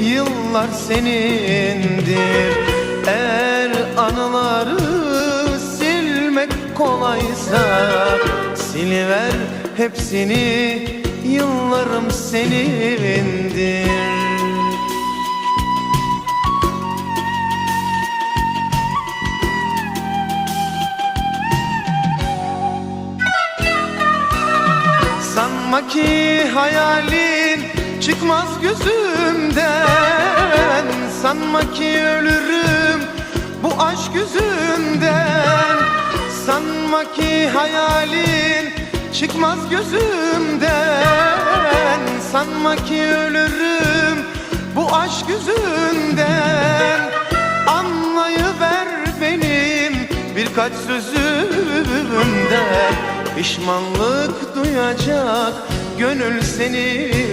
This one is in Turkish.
yıllar senindir. Eğer anıları silmek kolaysa Siliver hepsini yıllarım senindir. Sanma ki hayalin çıkmaz gözümden. Sanma ki ölürüm bu aşk yüzünden. Sanma ki hayalin çıkmaz gözümden. Sanma ki ölürüm bu aşk yüzünden. Anlayıver benim birkaç sözümden. Pişmanlık duyacak gönül senindir